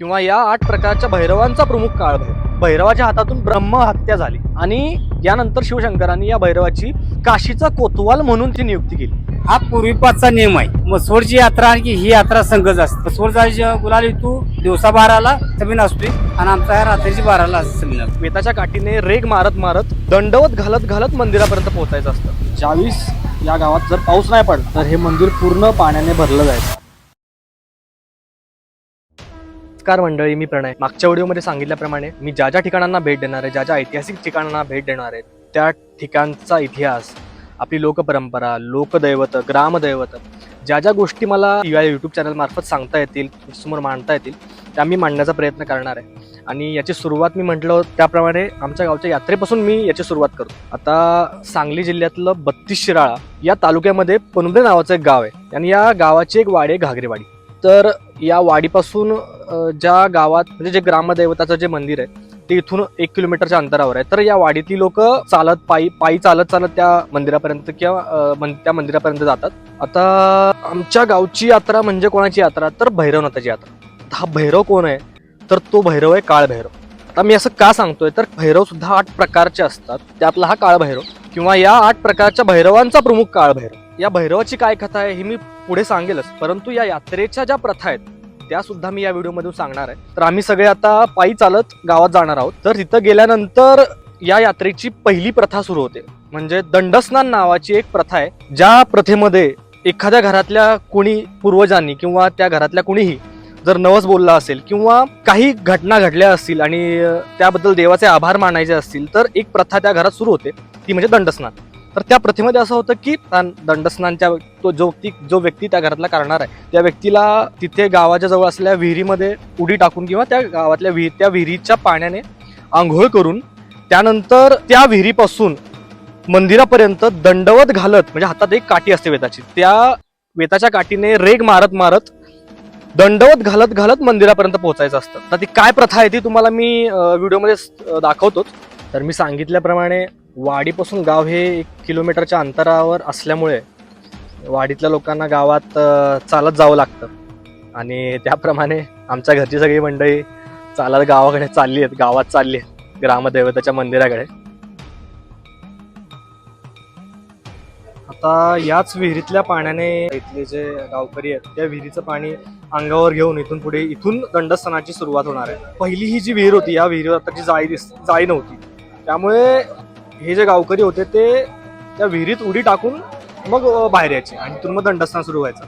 किंवा या आठ प्रकारच्या भैरवांचा प्रमुख काळ भैरव. भैरवाच्या हातातून ब्रह्म हत्या झाली. आणि यानंतर शिवशंकरांनी या भैरवाची काशीचा कोतवाल म्हणून ती नियुक्ती केली. हा पूर्वीपासचा नियम आहे. मसवडची यात्रा आणि की ही यात्रा संघच असते. मसवडचा गुलाल तू दिवसा बाराला जमीन असतोय आणि आमचा रात्रीची बाराला जमीन असतो. वेताच्या काठीने रेग मारत मारत दंडवत घालत घालत मंदिरापर्यंत पोहोचायचं असतं. ज्यावेळेस या गावात जर पाऊस नाही पडला तर हे मंदिर पूर्ण पाण्याने भरलं जायचं. नमस्कार मंडळी मी प्रणय. मागच्या व्हिडिओमध्ये सांगितल्याप्रमाणे मी ज्या ज्या ठिकाणांना भेट देणार आहे ज्या ज्या ऐतिहासिक ठिकाणांना भेट देणार आहे त्या ठिकाणचा इतिहास आपली लोकपरंपरा लोकदैवत ग्रामदैवत ज्या ज्या गोष्टी मला या यूट्यूब चॅनलमार्फत सांगता येतील समोर मांडता येतील त्या मी मांडण्याचा प्रयत्न करणार आहे. आणि याची सुरुवात मी म्हटलं त्याप्रमाणे आमच्या गावच्या यात्रेपासून मी याची सुरुवात करतो आता सांगली जिल्ह्यातलं बत्तीस शिराळा या तालुक्यामध्ये पनुबे नावाचं एक गाव आहे. आणि या गावाची एक वाडी आहे घागरेवाडी. तर या वाडीपासून ज्या गावात म्हणजे जे ग्रामदैवताचं जे मंदिर आहे ते इथून एक किलोमीटरच्या अंतरावर आहे. तर या वाडीतली लोक चालत पायी पायी चालत चालत त्या मंदिरापर्यंत किंवा मन- त्या मंदिरापर्यंत जातात. आता आमच्या गावची यात्रा म्हणजे कोणाची यात्रा? तर भैरवनाथाची यात्रा. हा भैरव कोण आहे? तर तो भैरव आहे काळ भैरव आता मी असं का सांगतोय? तर भैरव सुद्धा आठ प्रकारचे असतात. त्यातला हा काळ भैरव किंवा या आठ प्रकारच्या भैरवांचा प्रमुख काळ भैरव या भैरवाची काय कथा आहे ही मी पुढे सांगेलच. परंतु या यात्रेच्या ज्या प्रथा आहेत त्या सुद्धा मी या व्हिडिओमधून सांगणार आहे. तर आम्ही सगळे आता पायी चालत गावात जाणार आहोत. तर तिथं गेल्यानंतर या यात्रेची पहिली प्रथा सुरू होते. म्हणजे दंडस्नान नावाची एक प्रथा आहे. ज्या प्रथेमध्ये एखाद्या घरातल्या कोणी पूर्वजांनी किंवा त्या घरातल्या कुणीही जर नवस बोलला असेल किंवा काही घटना घडल्या असतील आणि त्याबद्दल देवाचे आभार मानायचे असतील तर एक प्रथा त्या घरात सुरू होते. ती म्हणजे दंडस्नान. तर त्या प्रथेमध्ये असं होतं की त्या दंडस्नानच्या तो जो व्यक्ती जो व्यक्ती त्या घरातला करणार आहे त्या व्यक्तीला तिथे गावाच्या जवळ असलेल्या विहिरीमध्ये उडी टाकून किंवा त्या गावातल्या विहीर त्या विहिरीच्या पाण्याने आंघोळ करून त्यानंतर त्या विहिरीपासून मंदिरापर्यंत दंडवत घालत म्हणजे हातात एक काठी असते वेताची त्या वेताच्या काठीने रेग मारत मारत दंडवत घालत घालत मंदिरापर्यंत पोहोचायचं असतं. तर ती काय प्रथा आहे ती तुम्हाला मी व्हिडिओमध्ये दाखवतोच. तर मी सांगितल्याप्रमाणे वाडीपासून गाव हे एक किलोमीटरच्या अंतरावर असल्यामुळे वाडीतल्या लोकांना गावात चालत जावं लागतं. आणि त्याप्रमाणे आमच्या घरची सगळी मंडळी चालत गावाकडे चालली आहेत गावात चालली आहेत ग्रामदेवताच्या मंदिराकडे. आता याच विहिरीतल्या पाण्याने इथले जे गावकरी आहेत त्या विहिरीचं पाणी अंगावर घेऊन इथून पुढे इथून दंडस्थानाची सुरुवात होणार आहे. पहिली ही जी विहीर होती या विहिरीवर आताची जाळी दिस जाळी नव्हती. त्यामुळे हे जे गावकरी होते ते त्या विहिरीत उडी टाकून मग बाहेर यायचे आणि तिथून मग सुरू व्हायचं.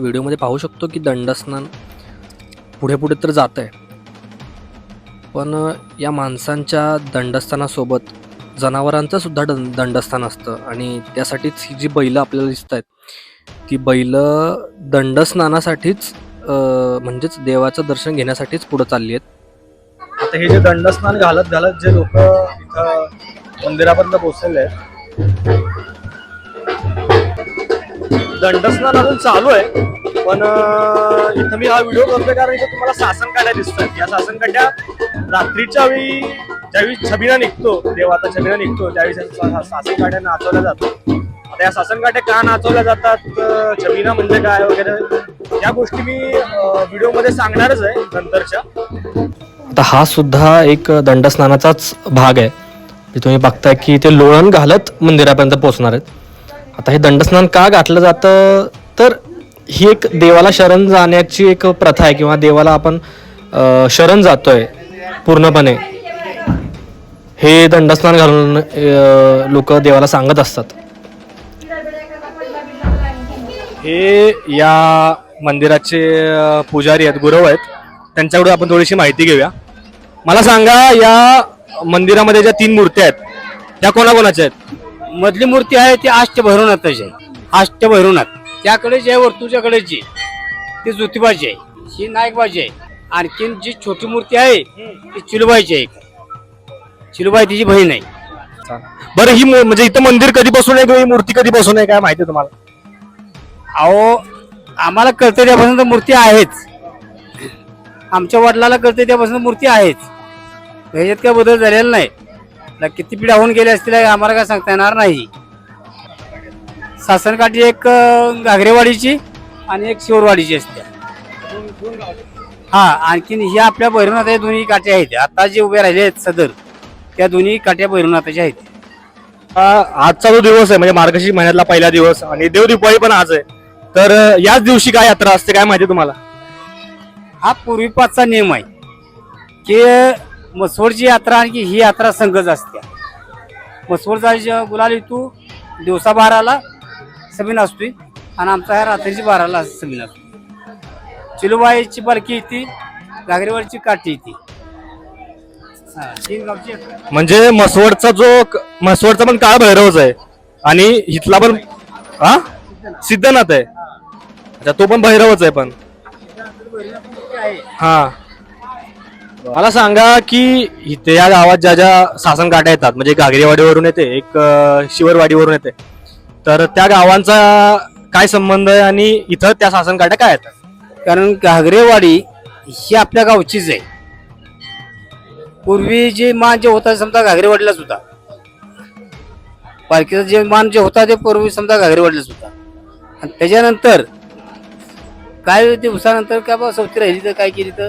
व्हिडिओमध्ये पाहू शकतो की दंडस्नान पुढे पुढे तर जात आहे. पण या माणसांच्या दंडस्थानासोबत जनावरांचं सुद्धा दं दंडस्थान असतं. आणि त्यासाठीच ही जी बैलं आपल्याला दिसत आहेत ती बैलं दंडस्नानासाठीच म्हणजेच देवाचं दर्शन घेण्यासाठीच पुढं चालली आहेत. आता हे जे दंडस्नान घालत घालत जे लोक इथं मंदिरापर्यंत पोचलेले आहेत दंडस्नान अजून चालू आहे पण इथं मी हा व्हिडिओ करतोय कारण इथं तुम्हाला सासन काढ्या दिसतात या सासन काढ्या रात्रीच्या वेळी ज्यावेळी छबिना निघतो देवाचा छबिना निघतो त्यावेळी सासन काढ्या नाचवल्या जातात. आता या सासन काढ्या का नाचवल्या जातात? अं, छबिना म्हणजे काय वगैरे? या गोष्टी मी व्हिडिओमध्ये सांगणारच आहे नंतरच्या. आता हा सुद्धा एक दंडस्नानाचाच भाग आहे. म्हणजे तुम्ही बघताय की ते लोळण घालत मंदिरापर्यंत पोहोचणार आहेत. आता हे दंडस्नान का घातलं जातं? तर ही एक देवाला शरण जाण्याची एक प्रथा आहे किंवा देवाला आपण शरण जातोय पूर्णपणे. हे दंडस्नान घालून लोक देवाला सांगत असतात. हे या मंदिराचे पुजारी आहेत गुरव आहेत. त्यांच्याकडून आपण थोडीशी माहिती घेऊया. मला सांगा या मंदिरामध्ये ज्या तीन मूर्त्या आहेत त्या कोणाकोणाच्या आहेत? मधली मूर्ती आहे ती अष्ट भैरवनाथाची आहे. अष्ट भैरवनाथ. त्याकडे जे आहे वरतूच्याकडे जी ती ज्योतिबाची आहे ही नायकबाजी आहे. आणखीन जी छोटी मूर्ती आहे ती चिलुबाईची आहे. चिलुबाई तिची बहीण आहे. बरं ही मू- म्हणजे इथं मंदिर कधीपासून आहे किंवा ही मूर्ती कधीपासून आहे काय माहिती आहे तुम्हाला? अहो आम्हाला कळतं त्यापासून तर मूर्ती आहेच. आमच्या वडिलाला करते त्यापासून मूर्ती आहेच. ह्याच्यात काय बदल झालेला नाही. ला किती पिढ्या होऊन गेल्या असतील आम्हाला काय सांगता येणार नाही. सासनकाठी एक घागरेवाडीची आणि एक शिवरवाडीची असते. हा आणखीन ह्या आपल्या भैरवनाथ या दोन्ही काठ्या आहेत. आता जे उभे राहिले आहेत सदर त्या दोन्ही काठ्या भैरवनाथाच्या आहेत. आजचा जो दिवस आहे म्हणजे मार्गशीर्ष महिन्यातला पहिला दिवस आणि देव पण आज आहे. तर याच दिवशी काय यात्रा असते काय माहिती आहे तुम्हाला? हा पूर्वीपासचा नियम आहे. की मसोडची यात्रा आणि ही यात्रा संघच असते. मसोडचा गुलाल गुलाली दिवसा बाराला समीन असतोय आणि आमचा ह्या रात्रीची बाराला समीन असतो चिलुबाईची बालकी येते घागरेवाडीची काठी येते म्हणजे मसवडचा जो मसवडचा पण काळ भैरवच आहे. आणि इथला पण हा सिद्धनाथ आहे. अच्छा तो पण भैरवच आहे पण. हा. मला सांगा की इथे या गावात ज्या ज्या सासन काट्या येतात म्हणजे घागरेवाडीवरून येते एक शिवरवाडीवरून येते तर त्या गावांचा काय संबंध आहे आणि इथं त्या सासन काट्या काय येतात? कारण घागरेवाडी ही आपल्या गावचीच आहे. पूर्वी जे मान जे होता समजा घागरेवाडीलाच होता. पालखीचा जे मान जे होता ते पूर्वी समजा घागरेवाडीलाच होता. आणि त्याच्यानंतर काय दिवसानंतर काय बा सवती राहिली तर काय केली तर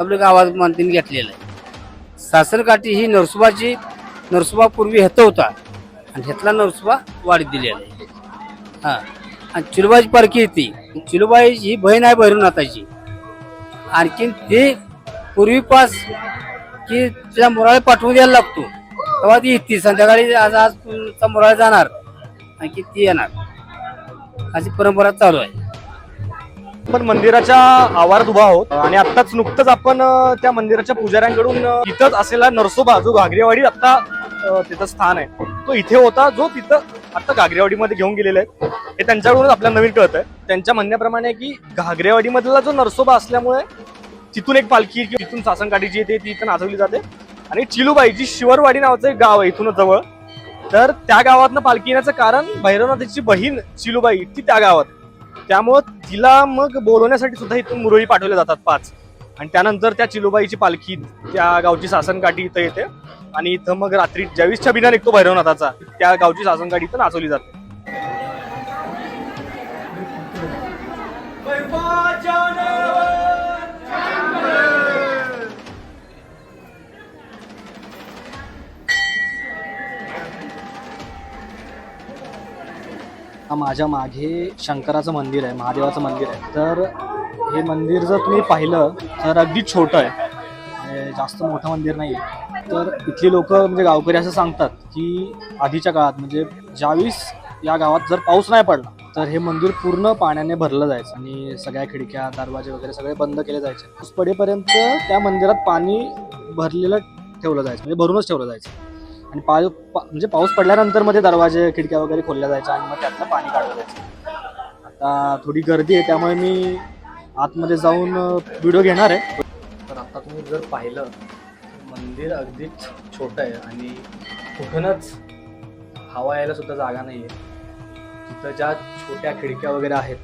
आपलं गावात मानतीने घेतलेलं आहे. सासरकाठी ही नरसोबाची नरसोबा पूर्वी हेत होता. आणि हेतला नरसोबा वाढीत दिलेला आहे. हा. आणि चिलुबाईची पारखी येते. चिलुबाई ही बहीण आहे भैरवनाथाची. आणखीन ते पूर्वीपास की तिला मुराळे पाठवून द्यायला लागतो. तेव्हा ती येते. संध्याकाळी आज आज मुराळे जाणार. आणखी ती येणार. अशी परंपरा चालू आहे. आपण मंदिराच्या आवारात उभा आहोत आणि आत्ताच नुकतंच आपण त्या मंदिराच्या पुजाऱ्यांकडून अ, इथंच असलेला नरसोबा जो घागरेवाडी आता तिथं स्थान आहे. तो इथे होता जो तिथं आता घागरेवाडीमध्ये घेऊन गेलेले आहेत हे त्यांच्याकडूनच आपल्याला नवीन कळत आहे त्यांच्या म्हणण्याप्रमाणे की घागरेवाडी मधला जो नरसोबा असल्यामुळे तिथून एक पालखी किंवा तिथून सासनकाठीची येते ती इथं नाचवली जाते. आणि चिलूबाई जी शिवरवाडी नावाचं एक गाव आहे इथूनच जवळ. तर त्या गावातनं पालखी येण्याचं कारण भैरवनाथाची बहीण चिलूबाई ती त्या गावात. त्यामुळं तिला मग बोलवण्यासाठी सुद्धा इथून मुरळी पाठवल्या जातात पाच. आणि त्यानंतर त्या चिलुबाईची पालखी त्या गावची सासनकाठी इथं येते. आणि इथं मग रात्री ज्यावीसच्या बिना निघतो भैरवनाथाचा त्या गावची सासनकाठी इथं नाचवली जाते. हा माझ्या मागे शंकराचं मंदिर आहे महादेवाचं मंदिर आहे. तर हे मंदिर जर तुम्ही पाहिलं तर अगदी छोटं आहे. म्हणजे जास्त मोठं मंदिर नाही आहे तर इथली लोक म्हणजे गावकरी असं सांगतात की आधीच्या काळात म्हणजे ज्यावेळेस या गावात जर पाऊस नाही पडला तर हे मंदिर पूर्ण पाण्याने भरलं जायचं आणि सगळ्या खिडक्या दरवाजे वगैरे सगळे बंद केले जायचे. पाऊस पडेपर्यंत त्या मंदिरात पाणी भरलेलं ठेवलं जायचं म्हणजे भरूनच ठेवलं जायचं. आणि पा पा- म्हणजे पाऊस पडल्यानंतरमध्ये दरवाजे खिडक्या वगैरे खोलल्या जायच्या आणि मग त्यातलं पाणी काढलं जायचं. आता थोडी गर्दी आहे त्यामुळे मी आतमध्ये जाऊन व्हिडिओ घेणार आहे. तर आता तुम्ही जर पाहिलं मंदिर अगदीच छोटं आहे आणि कुठूनच हवा यायला सुद्धा जागा नाही आहे तिथं ज्या छोट्या खिडक्या वगैरे आहेत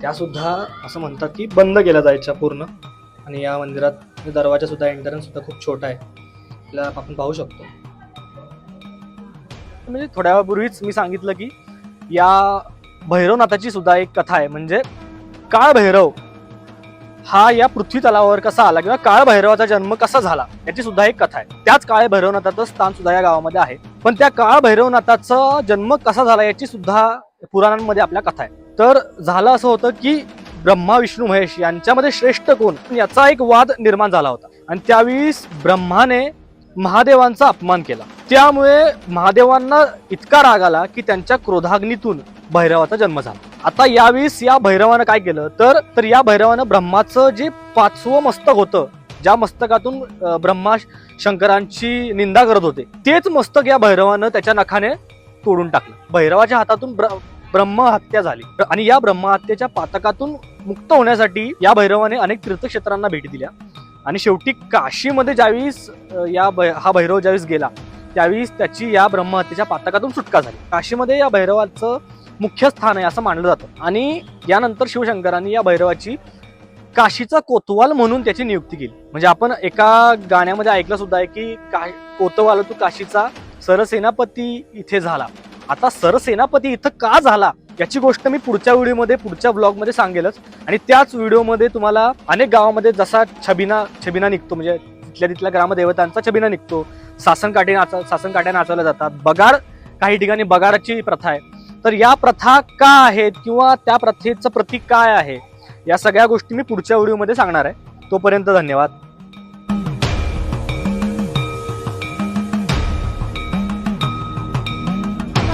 त्यासुद्धा असं म्हणतात की बंद केल्या जायच्या पूर्ण. आणि या मंदिरात दरवाजासुद्धा एंट्रन्ससुद्धा खूप छोटा आहे. आपल्याला आपण पाहू शकतो. म्हणजे थोड्या वेळापूर्वीच मी सांगितलं की या भैरवनाथाची सुद्धा एक कथा आहे. म्हणजे काळ भैरव हा या पृथ्वी तलावावर कसा आला किंवा काळ भैरवाचा जन्म कसा झाला याची सुद्धा एक कथा आहे. त्याच काळ भैरवनाथाचं स्थान सुद्धा या गावामध्ये आहे. पण त्या काळ भैरवनाथाचा जन्म कसा झाला याची सुद्धा पुराणांमध्ये आपल्या कथा आहे. तर झालं असं होतं की ब्रह्मा विष्णू महेश यांच्यामध्ये श्रेष्ठ कोण? याचा एक वाद निर्माण झाला होता. आणि त्यावेळी ब्रह्माने महादेवांचा अपमान केला. त्यामुळे महादेवांना इतका राग आला की त्यांच्या क्रोधाग्नीतून भैरवाचा जन्म झाला. आता यावेळेस या भैरवानं काय केलं? तर तर या भैरवानं ब्रह्माचं जे पाचवं मस्तक होतं ज्या मस्तकातून ब्रह्मा शंकरांची निंदा करत होते तेच मस्तक या भैरवानं त्याच्या नखाने तोडून टाकलं. भैरवाच्या हातातून ब्र- ब्रह्महत्या झाली. आणि या ब्रह्महत्येच्या पातकातून मुक्त होण्यासाठी या भैरवाने अनेक तीर्थक्षेत्रांना भेटी दिल्या. आणि शेवटी काशीमध्ये ज्यावेळेस या भै- हा भैरव ज्यावेळेस गेला त्यावेळेस त्याची या ब्रह्महत्येच्या पातकातून सुटका झाली. काशीमध्ये या भैरवाचं मुख्य स्थान आहे असं मानलं जातं. आणि यानंतर शिवशंकरांनी या भैरवाची काशीचा कोतवाल म्हणून त्याची नियुक्ती केली. म्हणजे आपण एका गाण्यामध्ये ऐकलं सुद्धा आहे की का कोतवाल तू काशीचा सरसेनापती इथे झाला. आता सरसेनापती इथं का झाला? याची गोष्ट मी पुढच्या व्हिडिओमध्ये पुढच्या ब्लॉगमध्ये सांगेलच. आणि त्याच व्हिडिओमध्ये तुम्हाला अनेक गावामध्ये जसा छबिना छबिना निघतो म्हणजे तिथल्या तिथल्या ग्रामदेवतांचा छबिना निघतो. सासन नाचा नाच सासन नाचवल्या जातात. बगाड काही ठिकाणी बगाडाची प्रथा आहे. तर या प्रथा का आहेत किंवा त्या प्रथेचं प्रतीक काय आहे या सगळ्या गोष्टी मी पुढच्या व्हिडिओमध्ये सांगणार आहे. तोपर्यंत धन्यवाद.